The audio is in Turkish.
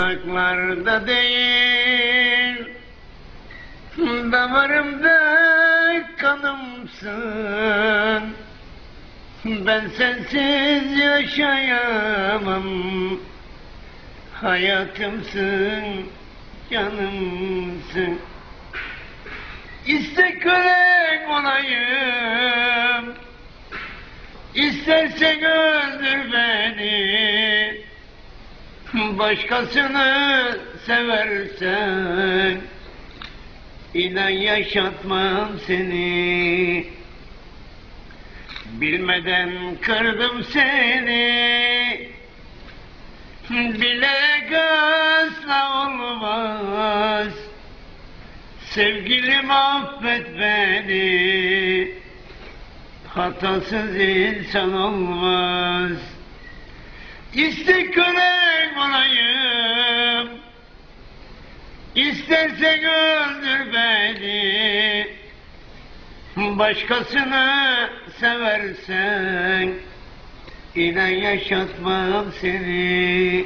Uzaklarda değil. Damarımda kanımsın. Ben sensiz yaşayamam. Hayatımsın, canımsın. İste kölen olayım. İstersen öldür beni Başkasını seversen İnan yaşatmam seni. Bilmeden kırdım seni. Bile asla olmaz. Sevgilim affet beni. Hatasız insan olmaz İste olayım. İstersen öldür beni. Başkasını seversen İnan yaşatmam seni